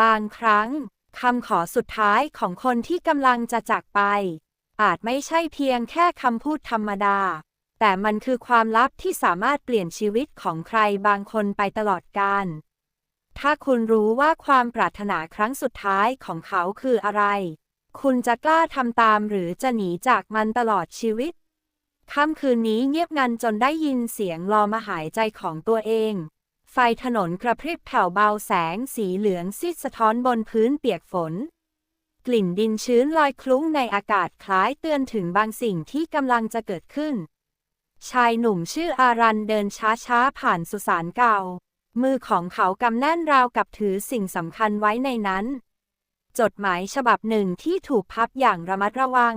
บางครั้งคำขอสุดท้ายของคนที่กำลังจะจากไป อาจไม่ใช่เพียงแค่คำพูดธรรมดา แต่มันคือความลับที่สามารถเปลี่ยนชีวิตของใครบางคนไปตลอดกาลถ้าคุณรู้ว่าความปรารถนาครั้งสุดท้ายของเขาคืออะไร คุณจะกล้าทำตามหรือจะหนีจากมันตลอดชีวิตค่ำคืนนี้เงียบงันจนได้ยินเสียงลอมหายใจของตัวเอง ไฟถนนกระพริบแผ่วเบาแสงสีเหลืองซีดสะท้อนบนพื้นเปียกฝน กลิ่นดินชื้นลอยคลุ้งในอากาศคล้ายเตือนถึงบางสิ่งที่กำลังจะเกิดขึ้น ชายหนุ่มชื่ออารันเดินช้าๆ ผ่านสุสานเก่า มือของเขากำแน่นราวกับถือสิ่งสำคัญไว้ในนั้น จดหมายฉบับหนึ่งที่ถูกพับอย่างระมัดระวัง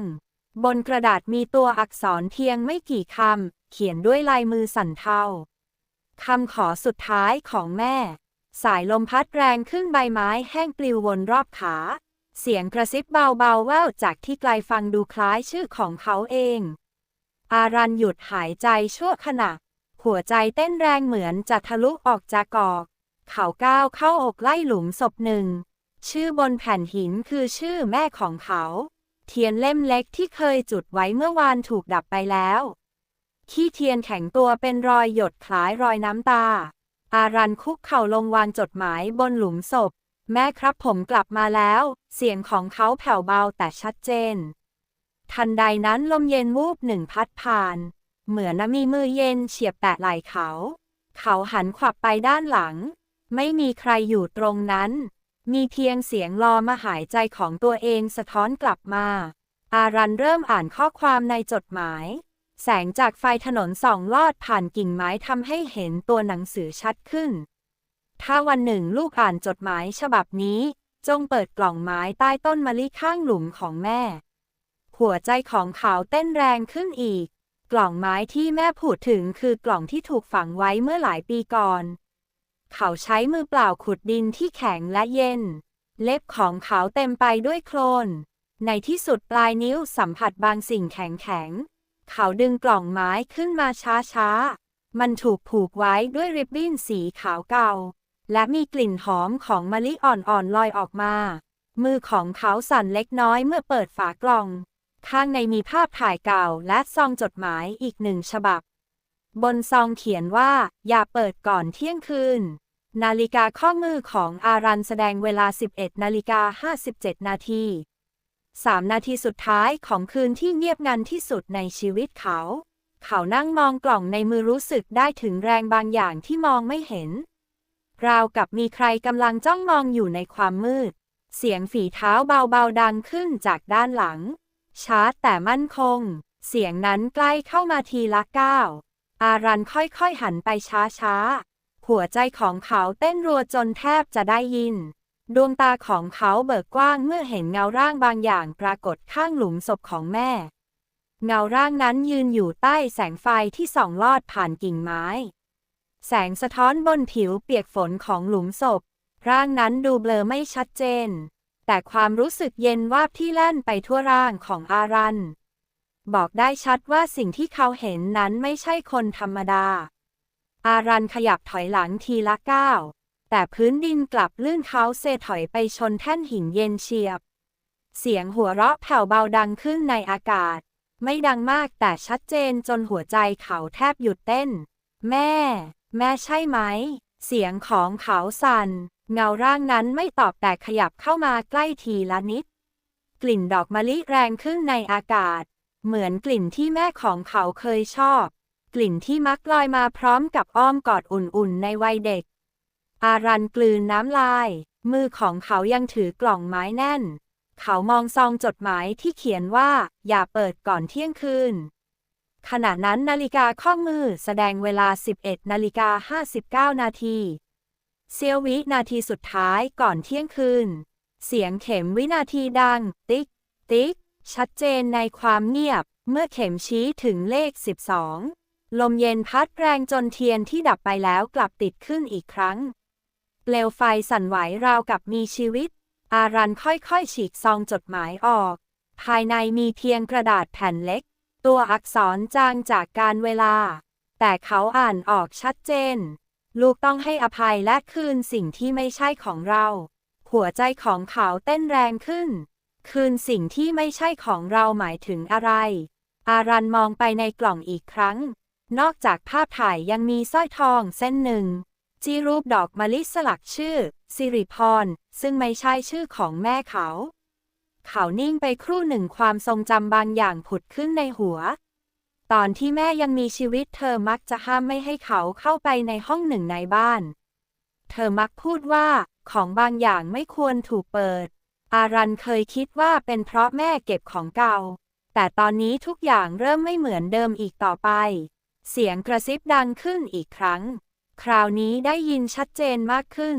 บนกระดาษมีตัวอักษรเพียงไม่กี่คำเขียนด้วยลายมือสั่นเทา คำขอสุดท้ายของแม่ สายลมพัดแรงขึ้นใบไม้แห้งปลิววนรอบขา เสียงกระซิบเบาๆแว่วจากที่ไกลฟังดูคล้ายชื่อของเขาเอง อารันหยุดหายใจชั่วขณะ หัวใจเต้นแรงเหมือนจะทะลุออกจากกอก เขาก้าวเข้าอกไล่หลุมศพหนึ่ง ชื่อบนแผ่นหินคือชื่อแม่ของเขา เทียนเล่มเล็กที่เคยจุดไว้เมื่อวานถูกดับไปแล้ว ขี้เทียนแข็งตัวเป็นรอยหยดคล้ายรอยน้ำตา อารันคุกเข่าลงวางจดหมายบนหลุมศพ แม่ครับผมกลับมาแล้ว เสียงของเขาแผ่วเบาแต่ชัดเจน ทันใดนั้นลมเย็นวูบหนึ่งพัดผ่าน เหมือนมีมือเย็นเฉียบแตะไหล่เขา เขาหันขวับไปด้านหลัง ไม่มีใครอยู่ตรงนั้น มีเพียงเสียงลอมาหายใจของตัวเองสะท้อนกลับมา อารันเริ่มอ่านข้อความในจดหมาย แสงจากไฟถนนส่องลอดผ่านกิ่งไม้ทำให้เห็นตัวหนังสือชัดขึ้น ถ้าวันหนึ่งลูกอ่านจดหมายฉบับนี้ จงเปิดกล่องไม้ใต้ต้นมะลิข้างหลุมของแม่ หัวใจของเขาเต้นแรงขึ้นอีก กล่องไม้ที่แม่พูดถึงคือกล่องที่ถูกฝังไว้เมื่อหลายปีก่อน เขาใช้มือเปล่าขุดดินที่แข็งและเย็น เล็บของเขาเต็มไปด้วยโคลน ในที่สุดปลายนิ้วสัมผัสบางสิ่งแข็งแข็ง เขาดึงกล่องไม้ขึ้นมาช้าๆ มันถูกผูกไว้ด้วยริบบิ้นสีขาวเก่า และมีกลิ่นหอมของมะลิอ่อนๆลอยออกมา มือของเขาสั่นเล็กน้อยเมื่อเปิดฝากล่อง ข้างในมีภาพถ่ายเก่าและซองจดหมายอีกหนึ่งฉบับ บนซองเขียนว่า อย่าเปิดก่อนเที่ยงคืน นาฬิกาข้อมือของอารันแสดงเวลา 11นาฬิกา57นาที สามนาทีสุดท้ายของคืนที่เงียบงันที่สุดในชีวิตเขา เขานั่งมองกล่องในมือรู้สึกได้ถึงแรงบางอย่างที่มองไม่เห็น ราวกับมีใครกำลังจ้องมองอยู่ในความมืด เสียงฝีเท้าเบาๆดังขึ้นจากด้านหลัง ช้าแต่มั่นคง เสียงนั้นใกล้เข้ามาทีละก้าว อารันค่อยๆหันไปช้าๆ หัวใจของเขาเต้นรัวจนแทบจะได้ยิน ดวงตาของเขาเบิกกว้างเมื่อเห็นเงาร่างบางอย่างปรากฏข้างหลุมศพของแม่ เงาร่างนั้นยืนอยู่ใต้แสงไฟที่ส่องลอดผ่านกิ่งไม้ แสงสะท้อนบนผิวเปียกฝนของหลุมศพ ร่างนั้นดูเบลอไม่ชัดเจน แต่ความรู้สึกเย็นวาบที่แล่นไปทั่วร่างของอารัน บอกได้ชัดว่าสิ่งที่เขาเห็นนั้นไม่ใช่คนธรรมดา อารันขยับถอยหลังทีละก้าว แต่พื้นดินกลับลื่นเขาเซถอยไปชนแท่นหินเย็นเฉียบ เสียงหัวเราะแผ่วเบาดังขึ้นในอากาศ ไม่ดังมากแต่ชัดเจนจนหัวใจเขาแทบหยุดเต้น แม่ แม่ใช่ไหม เสียงของเขาสัน่น เงาร่างนั้นไม่ตอบแต่ขยับเข้ามาใกล้ทีละนิด กลิ่นดอกมะลิแรงขึ้นในอากาศ เหมือนกลิ่นที่แม่ของเขาเคยชอบ กลิ่นที่มักลอยมาพร้อมกับอ้อมกอดอุ่นๆในวัยเด็ก อารันกลืนน้ำลาย มือของเขายังถือกล่องไม้แน่น เขามองซองจดหมายที่เขียนว่า อย่าเปิดก่อนเที่ยงคืน ขณะนั้นนาฬิกาข้อมือแสดงเวลา 11นาฬิกา59 นาทีเสี้ยววินาทีสุดท้ายก่อนเที่ยงคืน เสียงเข็มวินาทีดัง ติ๊ก ติ๊ก ชัดเจนในความเงียบ เมื่อเข็มชี้ถึงเลข 12 ลมเย็นพัดแรงจนเทียนที่ดับไปแล้วกลับติดขึ้นอีกครั้ง เปลวไฟสั่นไหวราวกับมีชีวิต อารันค่อยๆฉีกซองจดหมายออก ภายในมีเพียงกระดาษแผ่นเล็ก ตัวอักษรจางจากการเวลา แต่เขาอ่านออกชัดเจน ลูกต้องให้อภัยและคืนสิ่งที่ไม่ใช่ของเรา หัวใจของเขาเต้นแรงขึ้น คืนสิ่งที่ไม่ใช่ของเราหมายถึงอะไร อารันมองไปในกล่องอีกครั้ง นอกจากภาพถ่ายยังมีสร้อยทองเส้นหนึ่ง จีรูปดอกมะลิสลักชื่อ สิริพร ซึ่งไม่ใช่ชื่อของแม่เขา เขานิ่งไปครู่หนึ่งความทรงจำบางอย่างผุดขึ้นในหัว ตอนที่แม่ยังมีชีวิตเธอมักจะห้ามไม่ให้เขาเข้าไปในห้องหนึ่งในบ้าน เธอมักพูดว่า ของบางอย่างไม่ควรถูกเปิด อารันเคยคิดว่าเป็นเพราะแม่เก็บของเก่า แต่ตอนนี้ทุกอย่างเริ่มไม่เหมือนเดิมอีกต่อไป เสียงกระซิบดังขึ้นอีกครั้ง คราวนี้ได้ยินชัดเจนมากขึ้น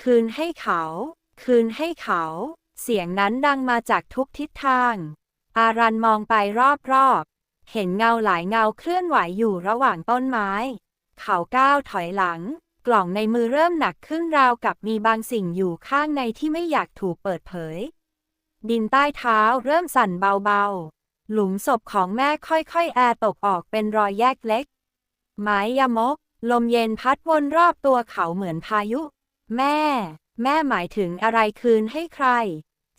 คืนให้เขา คืนให้เขา เสียงนั้นดังมาจากทุกทิศทาง อารันมองไปรอบๆ เห็นเงาหลายเงาเคลื่อนไหวอยู่ระหว่างต้นไม้ เขาก้าวถอยหลัง กล่องในมือเริ่มหนักขึ้นราวกับมีบางสิ่งอยู่ข้างในที่ไม่อยากถูกเปิดเผย ดินใต้เท้าเริ่มสั่นเบาๆ หลุมศพของแม่ค่อยๆ แอตกออกเป็นรอยแยกเล็ก ไม้ยามก ลมเย็นพัดวนรอบตัวเขาเหมือนพายุ แม่ แม่หมายถึงอะไรคืนให้ใคร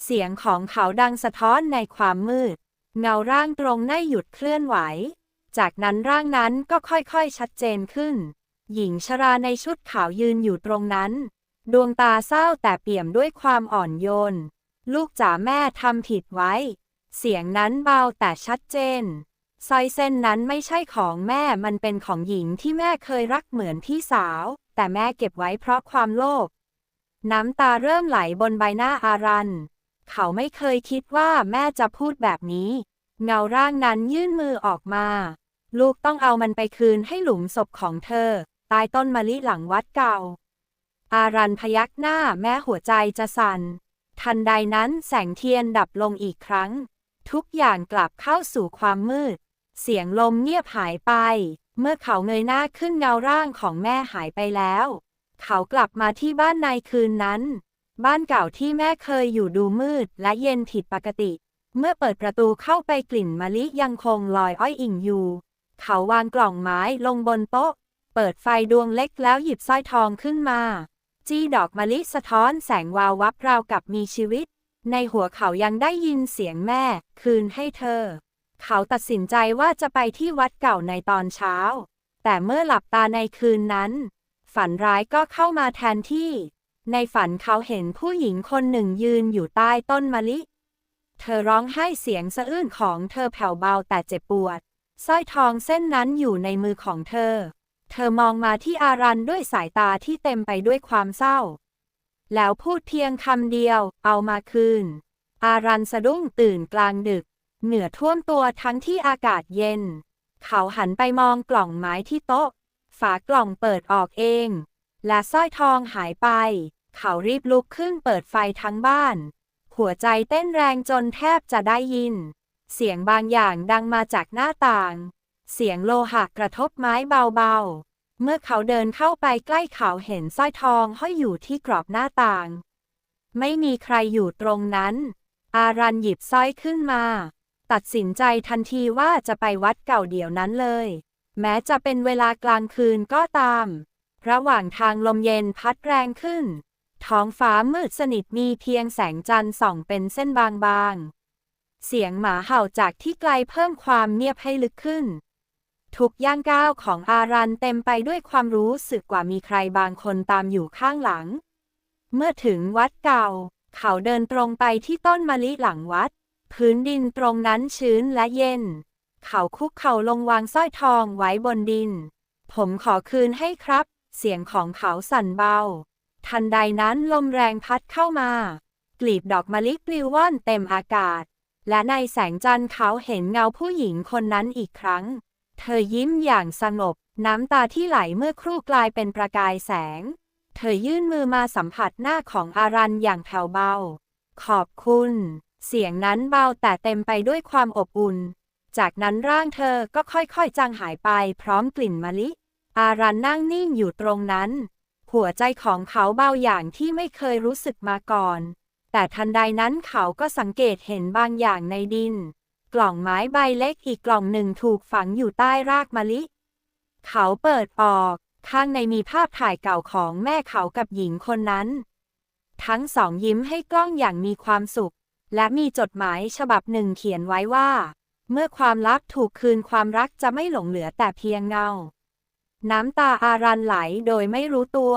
เสียงของเขาดังสะท้อนในความมืด เงาร่างตรงหน้าหยุดเคลื่อนไหว จากนั้นร่างนั้นก็ค่อยๆชัดเจนขึ้น หญิงชราในชุดขาวยืนอยู่ตรงนั้น ดวงตาเศร้าแต่เปี่ยมด้วยความอ่อนโยน ลูกจ๋าแม่ทำผิดไว้ เสียงนั้นเบาแต่ชัดเจน สร้อยเส้นนั้นไม่ใช่ของแม่ มันเป็นของหญิงที่แม่เคยรักเหมือนพี่สาว แต่แม่เก็บไว้เพราะความโลภ น้ำตาเริ่มไหลบนใบหน้าอารัน เขาไม่เคยคิดว่าแม่จะพูดแบบนี้ เงาร่างนั้นยื่นมือออกมา ลูกต้องเอามันไปคืนให้หลุมศพของเธอใต้ต้นมะลิหลังวัดเก่า อารันพยักหน้าแม้หัวใจจะสั่น ทันใดนั้นแสงเทียนดับลงอีกครั้ง ทุกอย่างกลับเข้าสู่ความมืด เสียงลมเงียบหายไป เมื่อเขาเงยหน้าขึ้นเงาร่างของแม่หายไปแล้ว เขากลับมาที่บ้านในคืนนั้น บ้านเก่าที่แม่เคยอยู่ดูมืดและเย็นผิดปกติ เมื่อเปิดประตูเข้าไปกลิ่นมะลิยังคงลอยอ้อยอิ่งอยู่ เขาวางกล่องไม้ลงบนโต๊ะ เปิดไฟดวงเล็กแล้วหยิบสร้อยทองขึ้นมา จี้ดอกมะลิสะท้อนแสงวาววับราวกับมีชีวิต ในหัวเขายังได้ยินเสียงแม่ คืนให้เธอ เขาตัดสินใจว่าจะไปที่วัดเก่าในตอนเช้า แต่เมื่อหลับตาในคืนนั้น ฝันร้ายก็เข้ามาแทนที่ ในฝันเขาเห็นผู้หญิงคนหนึ่งยืนอยู่ใต้ต้นมะลิ เธอร้องไห้เสียงสะอื้นของเธอแผ่วเบาแต่เจ็บปวดสร้อยทองเส้นนั้นอยู่ในมือของเธอ เธอมองมาที่อารันด้วยสายตาที่เต็มไปด้วยความเศร้า แล้วพูดเพียงคำเดียว เอามาคืน อารันสะดุ้งตื่นกลางดึก เหนือท่วมตัวทั้งที่อากาศเย็น เขาหันไปมองกล่องไม้ที่โต๊ะ ฝากล่องเปิดออกเอง และสร้อยทองหายไป เขารีบลุกขึ้นเปิดไฟทั้งบ้าน หัวใจเต้นแรงจนแทบจะได้ยิน เสียงบางอย่างดังมาจากหน้าต่าง เสียงโลหะกระทบไม้เบาๆ เมื่อเขาเดินเข้าไปใกล้เขาเห็นสร้อยทองห้อยอยู่ที่กรอบหน้าต่าง ไม่มีใครอยู่ตรงนั้น อารันหยิบสร้อยขึ้นมา ตัดสินใจทันทีว่าจะไปวัดเก่าเดี๋ยวนั้นเลย แม้จะเป็นเวลากลางคืนก็ตาม ระหว่างทางลมเย็นพัดแรงขึ้น ท้องฟ้ามืดสนิทมีเพียงแสงจันทร์ส่องเป็นเส้นบางๆ เสียงหมาเห่าจากที่ไกลเพิ่มความเงียบให้ลึกขึ้น ทุกย่างก้าวของอารันเต็มไปด้วยความรู้สึกกว่ามีใครบางคนตามอยู่ข้างหลัง เมื่อถึงวัดเก่า เขาเดินตรงไปที่ต้นมะลิหลังวัด พื้นดินตรงนั้นชื้นและเย็น เขาคุกเข่าลงวางสร้อยทองไว้บนดิน ผมขอคืนให้ครับ เสียงของเขาสั่นเบา ทันใดนั้นลมแรงพัดเข้ามากลีบดอกมะลิปลิวว่อนเต็มอากาศ และในแสงจันทร์เขาเห็นเงาผู้หญิงคนนั้นอีกครั้ง เธอยิ้มอย่างสงบ น้ำตาที่ไหลเมื่อครู่กลายเป็นประกายแสง เธอยื่นมือมาสัมผัสหน้าของอารันอย่างแผ่วเบา ขอบคุณ เสียงนั้นเบาแต่เต็มไปด้วยความอบอุ่น จากนั้นร่างเธอก็ค่อยๆจางหายไปพร้อมกลิ่นมะลิ อารันนั่งนิ่งอยู่ตรงนั้น หัวใจของเขาเบาอย่างที่ไม่เคยรู้สึกมาก่อน แต่ทันใดนั้นเขาก็สังเกตเห็นบางอย่างในดิน กล่องไม้ใบเล็กอีกกล่องหนึ่งถูกฝังอยู่ใต้รากมะลิ เขาเปิดออก ข้างในมีภาพถ่ายเก่าของแม่เขากับหญิงคนนั้น ทั้งสองยิ้มให้กล้องอย่างมีความสุข และมีจดหมายฉบับหนึ่งเขียนไว้ว่า เมื่อความลับถูกคืนความรักจะไม่หลงเหลือแต่เพียงเงา น้ำตาอารันไหลโดยไม่รู้ตัว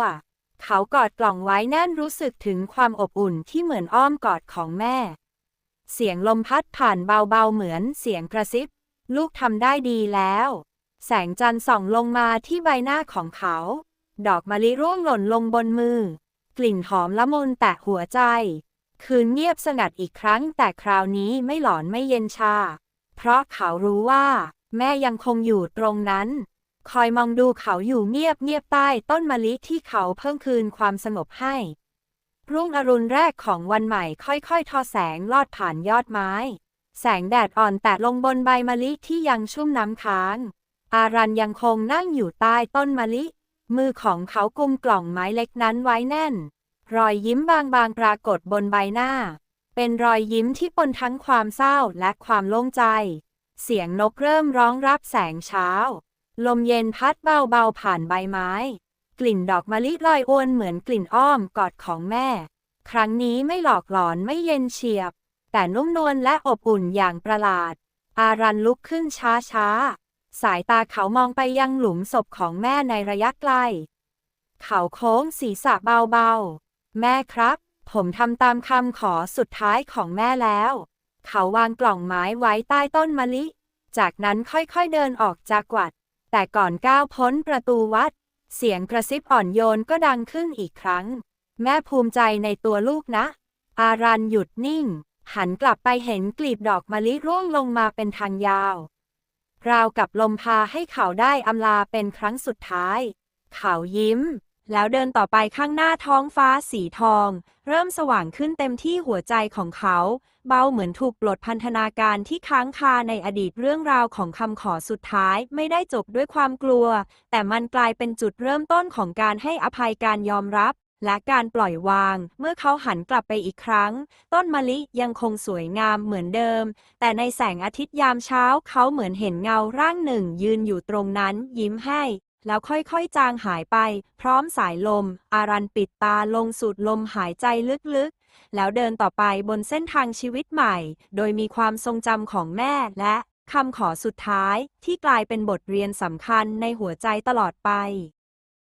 เขากอดกล่องไว้แน่นรู้สึกถึงความอบอุ่นที่เหมือนอ้อมกอดของแม่ เสียงลมพัดผ่านเบาๆเหมือนเสียงกระซิบ ลูกทำได้ดีแล้ว แสงจันทร์ส่องลงมาที่ใบหน้าของเขา ดอกมะลิร่วงหล่นลงบนมือ กลิ่นหอมละมุนแตะหัวใจ คืนเงียบสงัดอีกครั้ง แต่คราวนี้ไม่หลอนไม่เย็นชา เพราะเขารู้ว่า แม่ยังคงอยู่ตรงนั้น คอยมองดูเขาอยู่เงียบเงียบใต้ต้นมะลิที่เขาเพิ่งคืนความสงบให้ รุ่งอรุณแรกของวันใหม่ค่อยๆ ทอแสงลอดผ่านยอดไม้ แสงแดดอ่อนแตะลงบนใบมะลิที่ยังชุ่มน้ำค้าง อารันยังคงนั่งอยู่ใต้ต้นมะลิ มือของเขากุมกล่องไม้เล็กนั้นไว้แน่น รอยยิ้มบางๆ ปรากฏบนใบหน้า เป็นรอยยิ้มที่ปนทั้งความเศร้าและความโล่งใจ เสียงนกเริ่มร้องรับแสงเช้า ลมเย็นพัดเบาๆ ผ่านใบไม้ กลิ่นดอกมะลิลอยอวนเหมือนกลิ่นอ้อมกอดของแม่ ครั้งนี้ไม่หลอกหลอนไม่เย็นเฉียบ แต่นุ่มนวลและอบอุ่นอย่างประหลาด อารันลุกขึ้นช้าๆ สายตาเขามองไปยังหลุมศพของแม่ในระยะไกล เขาโค้งศีรษะเบาๆ แม่ครับ ผมทำตามคำขอสุดท้ายของแม่แล้ว เขาวางกล่องไม้ไว้ใต้ต้นมะลิ จากนั้นค่อยๆเดินออกจากวัด แต่ก่อนก้าวพ้นประตูวัด เสียงกระซิบอ่อนโยนก็ดังขึ้นอีกครั้ง แม่ภูมิใจในตัวลูกนะ อารันหยุดนิ่ง หันกลับไปเห็นกลีบดอกมะลิร่วงลงมาเป็นทางยาว ราวกับลมพาให้เขาได้อำลาเป็นครั้งสุดท้าย เขายิ้ม แล้วเดินต่อไปข้างหน้าท้องฟ้าสีทอง เริ่มสว่างขึ้นเต็มที่หัวใจของเขา เบาเหมือนถูกปลดพันธนาการที่ค้างคาในอดีตเรื่องราวของคำขอสุดท้ายไม่ได้จบด้วยความกลัว แต่มันกลายเป็นจุดเริ่มต้นของการให้อภัยการยอมรับ และการปล่อยวาง เมื่อเขาหันกลับไปอีกครั้ง ต้นมะลิยังคงสวยงามเหมือนเดิม แต่ในแสงอาทิตย์ยามเช้าเขาเหมือนเห็นเงาร่างหนึ่งยืนอยู่ตรงนั้นยิ้มให้ แล้วค่อยๆ จางหายไป พร้อมสายลม อารันปิดตาลงสูดลมหายใจลึกๆ แล้วเดินต่อไปบนเส้นทางชีวิตใหม่ โดยมีความทรงจำของแม่และคำขอสุดท้ายที่กลายเป็นบทเรียนสำคัญในหัวใจตลอดไป